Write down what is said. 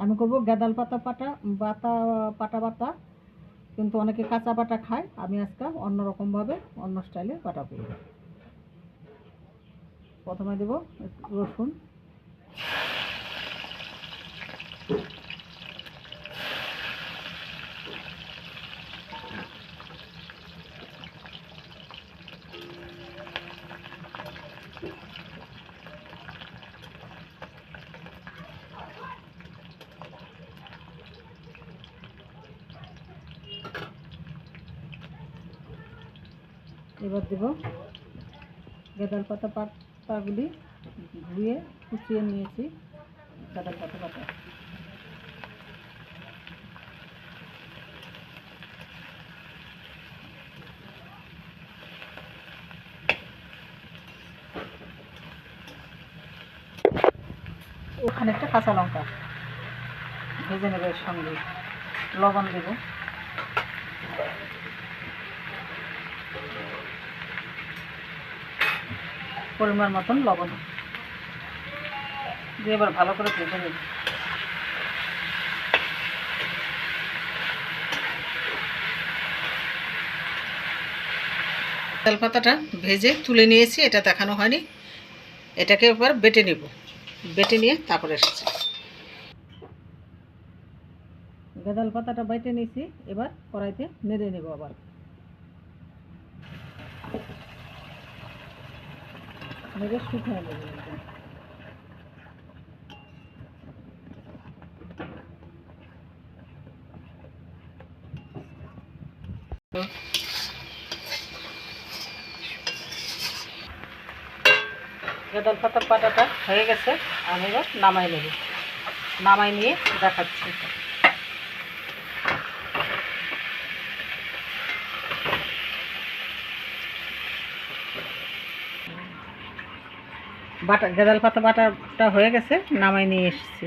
আমি করব গাঁদাল পাতা পাটা বাতা পাটা বাতা কিন্তু অনেকে কাঁচা পাটা খায়, আমি আজকে অন্যরকমভাবে, অন্য স্টাইলে পাটা করব। প্রথমে দেব রসুন। এবার দেব গাঁদাল পাতা পাতাগুলি ধুয়ে কুচিয়ে নিয়েছি গাঁদাল পাতা পাতা। ওখানে একটা কাঁচা লঙ্কা ভেজে নেবে সঙ্গে। লবণ দেবো। পরিমাণ মতন লবণ। দিয়ে এবার ভালো করে ভেজে নেব। তেলপাতাটা ভেজে তুলে নিয়েছি, এটা দেখানো হয়নি। এটাকে এবার বেটে নেব। বেটে নিয়ে তারপরে এসেছি। গাঁদাল পাতাটা বেটে নিয়েছি, এবার কড়াইতে নেড়ে নেব আবার। নেব একদম তো পাতার পাতাটা হয়ে গেছে আমি এবার নামাই নেব। নামাই নিয়ে দেখাচ্ছি। বাটা গাঁদাল পাতা বাটাটা হয়ে গেছে নামাই নিয়ে এসেছি।